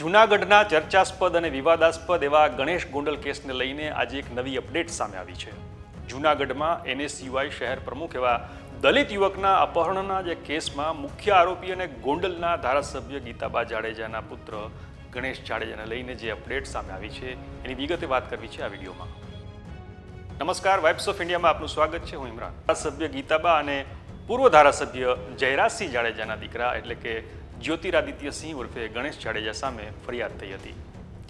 જૂનાગઢના ચર્ચાસ્પદ અને વિવાદાસ્પદ એવા ગણેશ ગોંડલ કેસને લઈને આજે એક નવી અપડેટ સામે આવી છે. જૂનાગઢમાં એનએસયુઆઈ શહેર પ્રમુખ એવા દલિત યુવકના અપહરણના જે કેસમાં મુખ્ય આરોપી અને ગોંડલના ધારાસભ્ય ગીતાબા જાડેજાના પુત્ર ગણેશ જાડેજાને લઈને જે અપડેટ સામે આવી છે, એની વિગતે વાત કરવી છે આ વિડીયોમાં. નમસ્કાર, વાઇબ્સ ઓફ ઇન્ડિયામાં આપનું સ્વાગત છે. હું ઇમરાન. ધારાસભ્ય ગીતાબા અને પૂર્વ ધારાસભ્ય જયરાજસિંહ જાડેજાના દીકરા એટલે કે જ્યોતિરાદિત્ય સિંહ ઉર્ફે ગણેશ જાડેજા સામે ફરિયાદ થઈ હતી,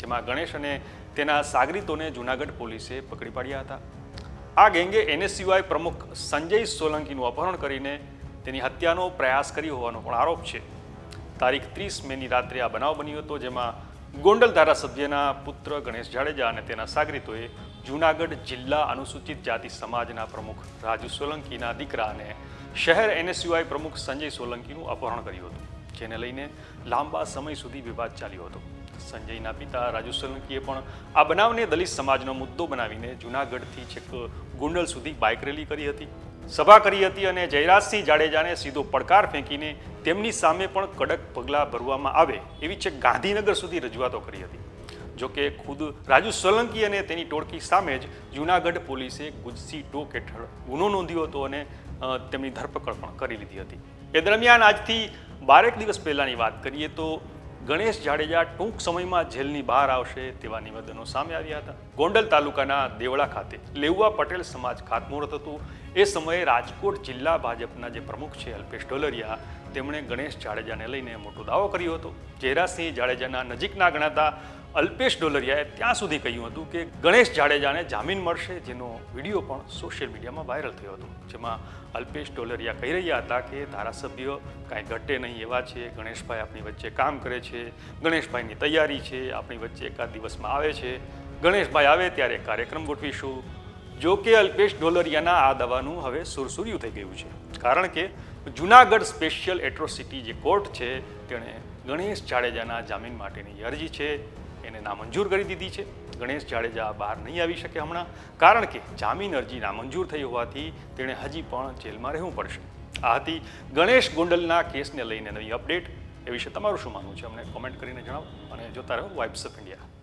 જેમાં ગણેશ અને તેના સાગરીતોને જૂનાગઢ પોલીસે પકડી પાડ્યા હતા. આ ગેંગે એનએસયુઆઈ પ્રમુખ સંજય સોલંકીનું અપહરણ કરીને તેની હત્યાનો પ્રયાસ કર્યો હોવાનો પણ આરોપ છે. તારીખ ત્રીસ મેની રાત્રે આ બનાવ બન્યો હતો, જેમાં ગોંડલ ધારાસભ્યના પુત્ર ગણેશ જાડેજા અને તેના સાગરીતોએ જૂનાગઢ જિલ્લા અનુસૂચિત જાતિ સમાજના પ્રમુખ રાજુ સોલંકીના દીકરા અને શહેર એનએસયુઆઈ પ્રમુખ સંજય સોલંકીનું અપહરણ કર્યું હતું. જેને લઈને લાંબા સમય સુધી વિવાદ ચાલ્યો હતો. સંજયના પિતા રાજુ સોલંકીએ પણ આ બનાવને દલિત સમાજનો મુદ્દો બનાવીને જૂનાગઢથી છેક ગુંડલ સુધી બાઇક રેલી કરી હતી. સભા કરી હતી અને જયરાજસિંહ જાડેજાને સીધો પડકાર ફેંકીને તેમની સામે પણ કડક પગલાં ભરવામાં આવે એવી છેક ગાંધીનગર સુધી રજૂઆતો કરી હતી. જોકે ખુદ રાજુ સોલંકી અને તેની ટોળકી સામે જ જૂનાગઢ પોલીસે ગુજસી ટોક હેઠળ ગુનો નોંધ્યો હતો અને તેમની ધરપકડ પણ કરી લીધી હતી. એ દરમિયાન આજથી બારેક દિવસ પહેલાંની વાત કરીએ તો ગણેશ જાડેજા ટૂંક સમયમાં જેલની બહાર આવશે તેવા નિવેદનો સામે આવ્યા હતા. ગોંડલ તાલુકાના દેવળા ખાતે લેઉવા પટેલ સમાજ ખાતમુહૂર્ત હતું. એ સમયે રાજકોટ જિલ્લા ભાજપના જે પ્રમુખ છે અલ્પેશ ડોલરિયા તેમણે ગણેશ જાડેજાને લઈને મોટો દાવો કર્યો હતો. ચેરાસિંહ જાડેજાના નજીકના ગણાતા અલ્પેશ ડોલરિયાએ ત્યાં સુધી કહ્યું હતું કે ગણેશ જાડેજાને જામીન મળશે, જેનો વીડિયો પણ સોશિયલ મીડિયામાં વાયરલ થયો હતો. જેમાં અલ્પેશ ડોલરિયા કહી રહ્યા હતા કે, ધારાસભ્ય કાંઈ ઘટે નહીં એવા છે, ગણેશભાઈ આપણી વચ્ચે કામ કરે છે, ગણેશભાઈની તૈયારી છે, આપણી વચ્ચે એકાદ દિવસમાં આવે છે, ગણેશભાઈ આવે ત્યારે કાર્યક્રમ ગોઠવીશું. જો કે અલ્પેશ ડોલરિયાના આ દવાનું હવે સુરસુર્યું થઈ ગયું છે. કારણ કે જુનાગઢ સ્પેશિયલ એટ્રોસિટી જે કોર્ટ છે, તેણે ગણેશ જાડેજાના જામીન માટેની અરજી છે. એને નામંજૂર કરી દીધી છે. ગણેશ જાડેજા બહાર નહીં આવી શકે હમણાં, કારણ કે જામીન અરજી નામંજૂર થઈ હોવાથી તેણે હજી પણ જેલમાં રહેવું પડશે. આ હતી ગણેશ ગોંડલના કેસને લઈને નવી અપડેટ. એ વિશે તમારું શું માનવું છે? અમને કોમેન્ટ કરીને જણાવો અને જોતા રહો વાઇબ્સ ઓફ ઇન્ડિયા